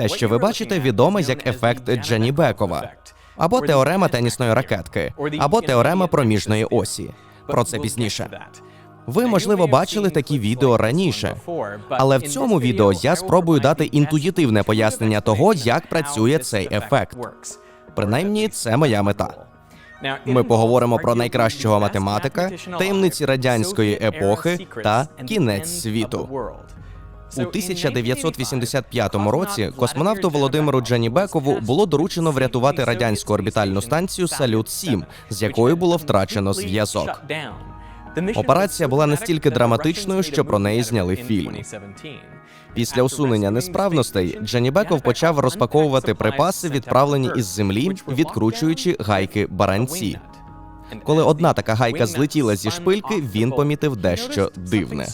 Те, що ви бачите, відоме як ефект Дженібекова, або теорема тенісної ракетки, або теорема проміжної осі. Про це пізніше. Ви, можливо, бачили такі відео раніше, але в цьому відео я спробую дати інтуїтивне пояснення того, як працює цей ефект. Принаймні, це моя мета. Ми поговоримо про найкращого математика, таємниці радянської епохи та кінець світу. У 1985 році космонавту Володимиру Джанібекову було доручено врятувати радянську орбітальну станцію Салют 7 з якою було втрачено зв'язок. Операція була настільки драматичною, що про неї зняли фільм. Після усунення несправностей Джанібеков почав розпаковувати припаси, відправлені із землі, відкручуючи гайки баранці. Коли одна така гайка злетіла зі шпильки, він помітив дещо дивне.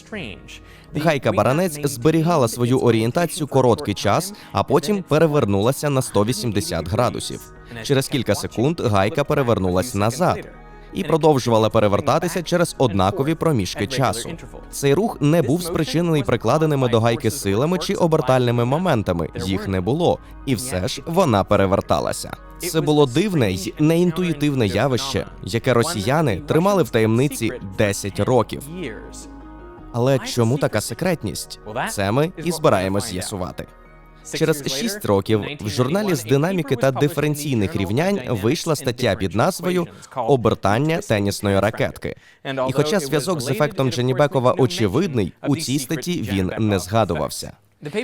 Гайка баранець зберігала свою орієнтацію короткий час, а потім перевернулася на 180 градусів. Через кілька секунд гайка перевернулась назад і продовжувала перевертатися через однакові проміжки часу. Цей рух не був спричинений прикладеними до гайки силами чи обертальними моментами. Їх не було, і все ж вона переверталася. Це було дивне й неінтуїтивне явище, яке росіяни тримали в таємниці 10 років. Але чому така секретність? Це ми і збираємось з'ясувати. Через 6 років в журналі з динаміки та диференційних рівнянь вийшла стаття під назвою Обертання тенісної ракетки. І хоча зв'язок з ефектом Дженібекова очевидний, у цій статті він не згадувався.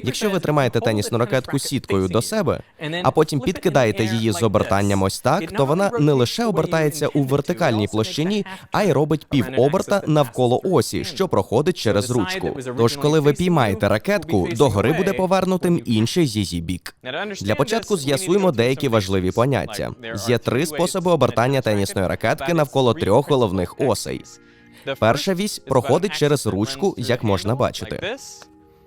Якщо ви тримаєте тенісну ракетку сіткою до себе, а потім підкидаєте її з обертанням ось так, то вона не лише обертається у вертикальній площині, а й робить півоберта навколо осі, що проходить через ручку. Тож, коли ви піймаєте ракетку, догори буде повернутим інший її бік. Для початку з'ясуємо деякі важливі поняття. Є три способи обертання тенісної ракетки навколо трьох головних осей. Перша вісь проходить через ручку, як можна бачити.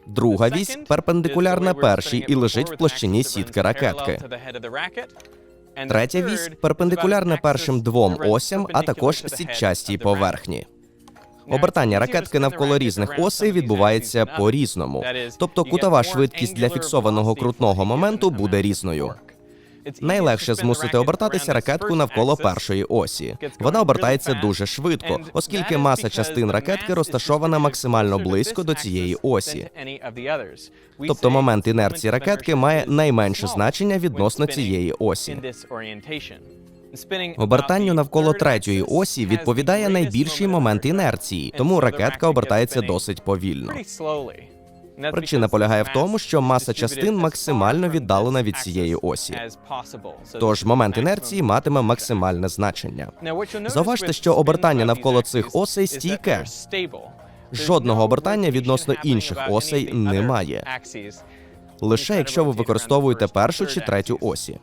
Друга вісь перпендикулярна першій і лежить в площині сітки ракетки. Третя вісь перпендикулярна першим двом осям, а також сітчастій поверхні. Обертання ракетки навколо різних осей відбувається по різному, тобто кутова швидкість для фіксованого крутного моменту буде різною. Найлегше змусити обертатися ракетку навколо першої осі. Вона обертається дуже швидко, оскільки маса частин ракетки розташована максимально близько до цієї осі. Тобто момент інерції ракетки має найменше значення відносно цієї осі. Обертанню навколо третьої осі відповідає найбільший момент інерції, тому ракетка обертається досить повільно. Причина полягає в тому, що маса частин максимально віддалена від цієї осі. Тож момент інерції матиме максимальне значення. Зауважте, що обертання навколо цих осей стійке. Жодного обертання відносно інших осей немає. Лише якщо ви використовуєте першу чи третю осі.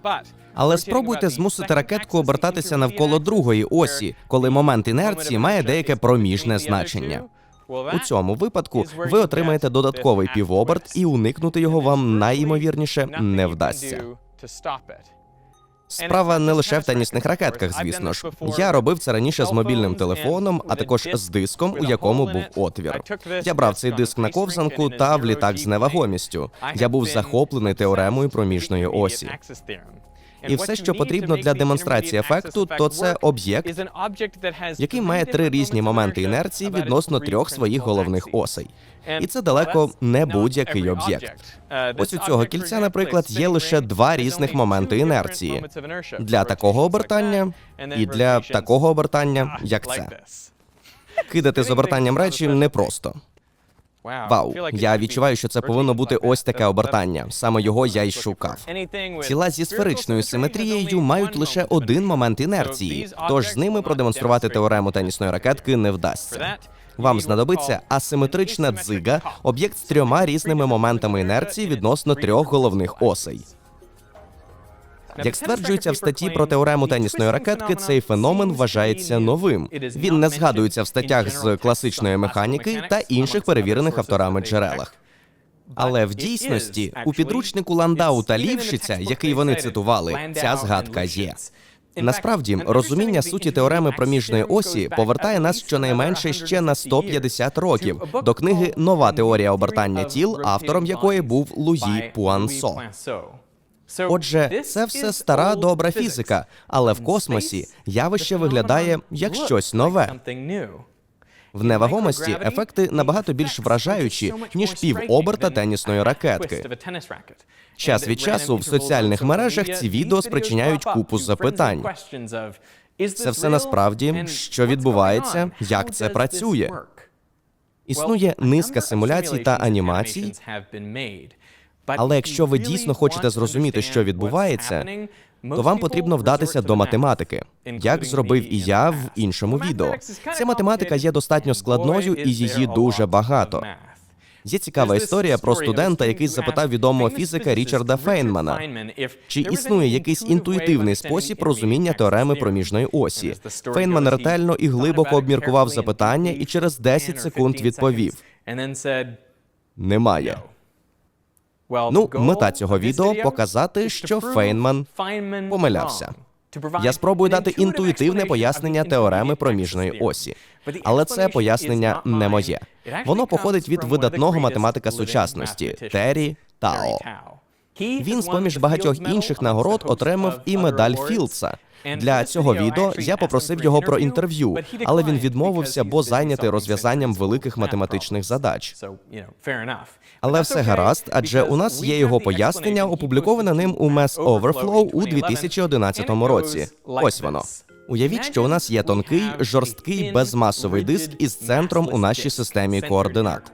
Але спробуйте змусити ракетку обертатися навколо другої осі, коли момент інерції має деяке проміжне значення. У цьому випадку ви отримаєте додатковий півоберт, і уникнути його вам найімовірніше не вдасться. Справа не лише в тенісних ракетках, звісно ж. Я робив це раніше з мобільним телефоном, а також з диском, у якому був отвір. Я брав цей диск на ковзанку та в літак з невагомістю. Я був захоплений теоремою проміжної осі. І все, що потрібно для демонстрації ефекту, то це об'єкт, який має три різні моменти інерції відносно трьох своїх головних осей. І це далеко не будь-який об'єкт. Ось у цього кільця, наприклад, є лише два різних моменти інерції для такого обертання і для такого обертання, як це. Кидати з обертанням речі непросто. Вау, я відчуваю, що це повинно бути ось таке обертання. Саме його я й шукав. Тіла зі сферичною симетрією мають лише один момент інерції, тож з ними продемонструвати теорему тенісної ракетки не вдасться. Вам знадобиться асиметрична дзига, об'єкт з трьома різними моментами інерції відносно трьох головних осей. Як стверджується в статті про теорему тенісної ракетки, цей феномен вважається новим. Він не згадується в статтях з класичної механіки та інших перевірених авторами джерелах. Але в дійсності у підручнику Ландау та Лівшиця, який вони цитували, ця згадка є. Насправді, розуміння суті теореми проміжної осі повертає нас щонайменше ще на 150 років до книги Нова теорія обертання тіл, автором якої був Луї Пуансо. Отже, це все стара добра фізика, але в космосі явище виглядає як щось нове. В невагомості ефекти набагато більш вражаючі ніж півоберта тенісної ракетки. Час від часу в соціальних мережах ці відео спричиняють купу запитань. Це все насправді, що відбувається, як це працює. Існує низка симуляцій та анімацій, але якщо ви дійсно хочете зрозуміти, що відбувається, то вам потрібно вдатися до математики, як зробив і я в іншому відео. Ця математика є достатньо складною і її дуже багато. Є цікава історія про студента, який запитав відомого фізика Річарда Фейнмана, чи існує якийсь інтуїтивний спосіб розуміння теореми проміжної осі. Фейнман ретельно і глибоко обміркував запитання і через 10 секунд відповів: немає. Ну, мета цього відео показати, що Фейнман помилявся. Я спробую дати інтуїтивне пояснення теореми проміжної осі, але це пояснення не моє. Воно походить від видатного математика сучасності Террі Тао. Він з поміж багатьох інших нагород отримав і медаль Філдса. Для цього відео я попросив його про інтерв'ю, але він відмовився, бо зайнятий розв'язанням великих математичних задач. Але все гаразд, адже у нас є його пояснення, опубліковане ним у Mass Overflow у 2011 році. Ось воно. Уявіть, що у нас є тонкий, жорсткий безмасовий диск із центром у нашій системі координат.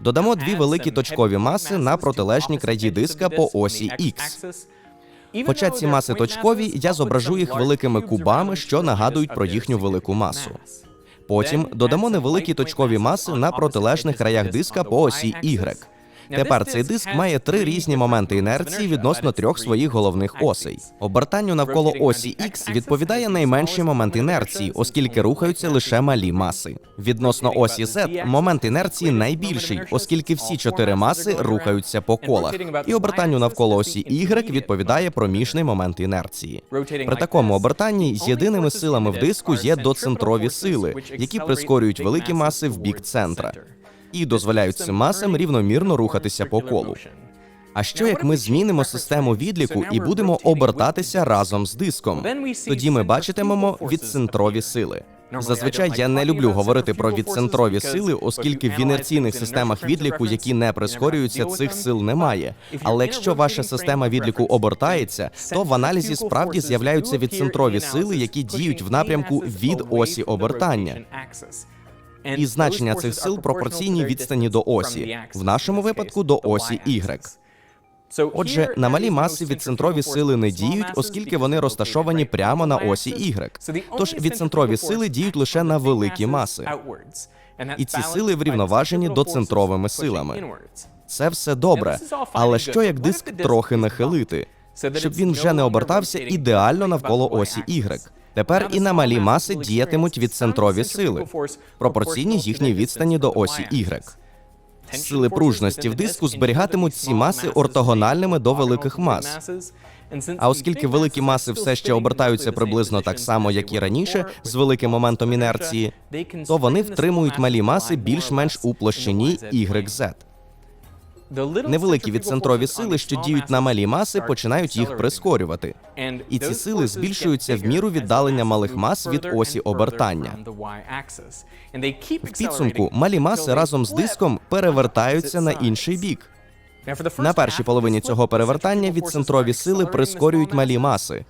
Додамо дві великі точкові маси на протилежні краї диска по осі X. Хоча ці маси точкові, я зображу їх великими кубами, що нагадують про їхню велику масу. Потім додамо невеликі точкові маси на протилежних краях диска по осі Y. Тепер цей диск має три різні моменти інерції відносно трьох своїх головних осей. Обертанню навколо осі X відповідає найменший момент інерції, оскільки рухаються лише малі маси. Відносно осі Z момент інерції найбільший, оскільки всі чотири маси рухаються по колах. І обертанню навколо осі Y відповідає проміжний момент інерції. При такому обертанні з єдиними силами в диску є доцентрові сили, які прискорюють великі маси в бік центра і дозволяють цим масам рівномірно рухатися по колу. А що як ми змінимо систему відліку і будемо обертатися разом з диском? Тоді ми бачитимемо відцентрові сили. Зазвичай я не люблю говорити про відцентрові сили, оскільки в інерційних системах відліку, які не прискорюються, цих сил немає. Але якщо ваша система відліку обертається, то в аналізі справді з'являються відцентрові сили, які діють в напрямку від осі обертання. І значення цих сил пропорційні відстані до осі, в нашому випадку до осі Y. Отже, на малі маси відцентрові сили не діють, оскільки вони розташовані прямо на осі Y. Тож відцентрові сили діють лише на великі маси. І ці сили врівноважені доцентровими силами. Це все добре, але що як диск трохи нахилити, щоб він вже не обертався ідеально навколо осі Y? Тепер і на малі маси діятимуть відцентрові сили, пропорційні їхній відстані до осі Y. Сили пружності в диску зберігатимуть ці маси ортогональними до великих мас. А оскільки великі маси все ще обертаються приблизно так само, як і раніше, з великим моментом інерції, то вони втримують малі маси більш-менш у площині YZ. Невеликі відцентрові сили, що діють на малі маси, починають їх прискорювати. І ці сили збільшуються в міру віддалення малих мас від осі обертання. В підсумку малі маси разом з диском перевертаються на інший бік. На першій половині цього перевертання відцентрові сили прискорюють малі маси,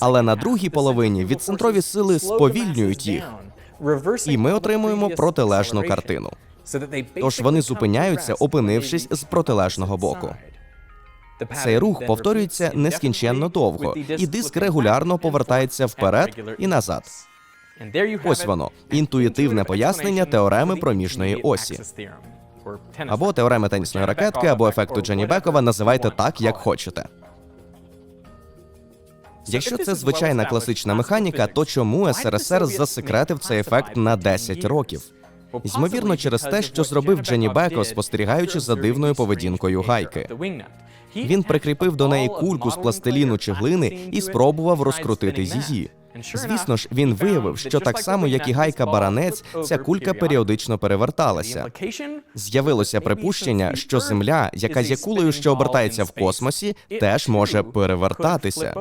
але на другій половині відцентрові сили сповільнюють їх, і ми отримуємо протилежну картину. Тож вони зупиняються, опинившись з протилежного боку. Цей рух повторюється нескінченно довго, і диск регулярно повертається вперед і назад. Ось воно інтуїтивне пояснення теореми проміжної осі. Або теореми тенісної ракетки, або ефекту Дженнібекова, називайте так, як хочете. Якщо це звичайна класична механіка, то чому СРСР засекретив цей ефект на 10 років? Ймовірно, через те, що зробив Дженні Беко, спостерігаючи за дивною поведінкою гайки. Він прикріпив до неї кульку з пластиліну чи глини і спробував розкрутити її. Звісно ж, він виявив, що так само, як і гайка баранець, ця кулька періодично переверталася. З'явилося припущення, що Земля, яка є кулею, що обертається в космосі, теж може перевертатися.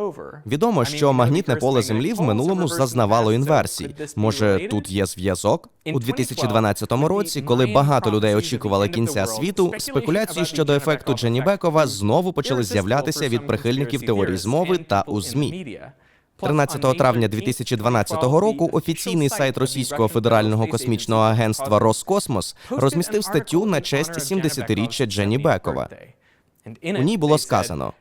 Відомо, що магнітне поле Землі в минулому зазнавало інверсій. Може, тут є зв'язок? У 2012 році, коли багато людей очікували кінця світу, спекуляції щодо ефекту Дженнібекова знову почали з'являтися від прихильників теорії змови та у ЗМІ. 13 травня 2012 року офіційний сайт Російського федерального космічного агентства Роскосмос розмістив статтю на честь 70-річчя Дженні Бекова. У ній було сказано: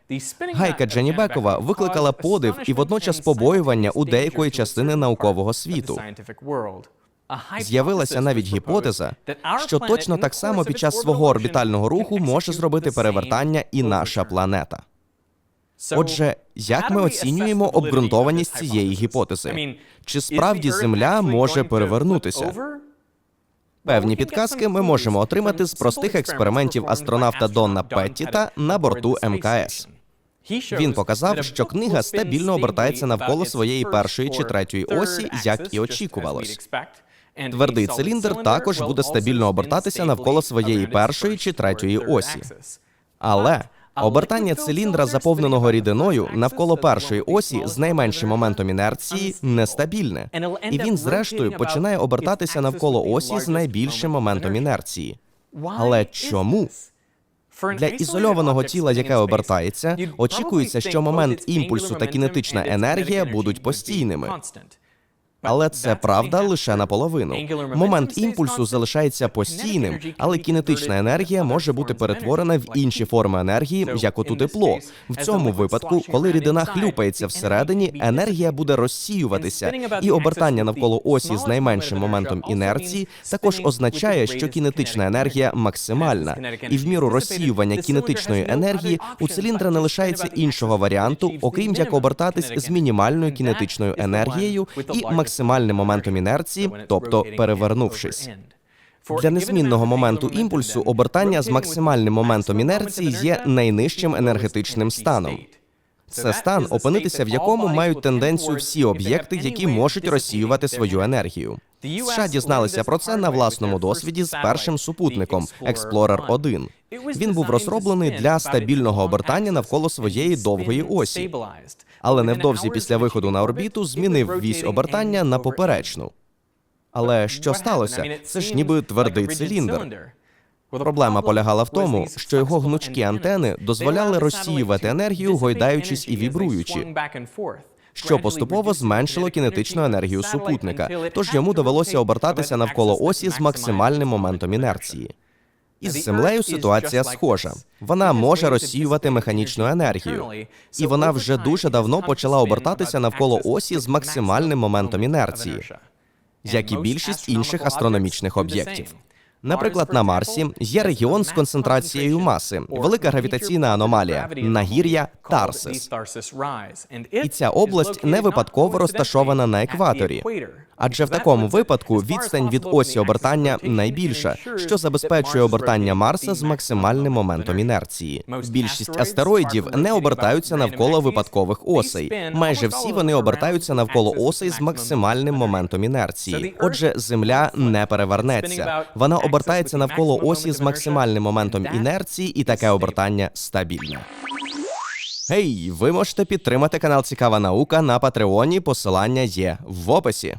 Гайка Дженні Бекова викликала подив і водночас побоювання у деякої частини наукового світу. З'явилася навіть гіпотеза, Що точно так само під час свого орбітального руху може зробити перевертання і наша планета. Отже, як ми оцінюємо обґрунтованість цієї гіпотези? Чи справді Земля може перевернутися? Певні підказки ми можемо отримати з простих експериментів астронавта Донна Петтіта на борту МКС. Він показав, що книга стабільно обертається навколо своєї першої чи третьої осі, як і очікувалось. Твердий циліндр також буде стабільно обертатися навколо своєї першої чи третьої осі. Але обертання циліндра, заповненого рідиною, навколо першої осі з найменшим моментом інерції нестабільне. І він, зрештою, починає обертатися навколо осі з найбільшим моментом інерції. Але чому? Для ізольованого тіла, яке обертається, очікується, що момент імпульсу та кінетична енергія будуть постійними. Але це правда лише наполовину. Момент імпульсу залишається постійним, але кінетична енергія може бути перетворена в інші форми енергії, як от у тепло. В цьому випадку, коли рідина хлюпається всередині, енергія буде розсіюватися, і обертання навколо осі з найменшим моментом інерції також означає, що кінетична енергія максимальна, і в міру розсіювання кінетичної енергії у циліндра не лишається іншого варіанту, окрім як обертатись з мінімальною кінетичною енергією і максимальним моментом інерції, тобто перевернувшись. Для незмінного моменту імпульсу обертання з максимальним моментом інерції є найнижчим енергетичним станом. Це стан, опинитися в якому мають тенденцію всі об'єкти, які можуть розсіювати свою енергію. США дізналися про це на власному досвіді з першим супутником Explorer 1. Він був розроблений для стабільного обертання навколо своєї довгої осі, але невдовзі після виходу на орбіту змінив вісь обертання на поперечну. Але що сталося? Це ж ніби твердий циліндр. Проблема полягала в тому, що його гнучкі антени дозволяли розсіювати енергію, гойдаючись і вібруючи, що поступово зменшило кінетичну енергію супутника, тож йому довелося обертатися навколо осі з максимальним моментом інерції. Із землею ситуація схожа. Вона може розсіювати механічну енергію, і вона вже дуже давно почала обертатися навколо осі з максимальним моментом інерції, як і більшість інших астрономічних об'єктів. Наприклад, на Марсі є регіон з концентрацією маси, велика гравітаційна аномалія, нагір'я Тарсис. І ця область не випадково розташована на екваторі. Адже в такому випадку відстань від осі обертання найбільша, що забезпечує обертання Марса з максимальним моментом інерції. Більшість астероїдів не обертаються навколо випадкових осей. Майже всі вони обертаються навколо осей з максимальним моментом інерції. Отже, Земля не перевернеться. Вона обертається навколо осі з максимальним моментом інерції, і таке обертання стабільне. Гей, ви можете підтримати канал Цікава наука на Патреоні. Посилання є в описі.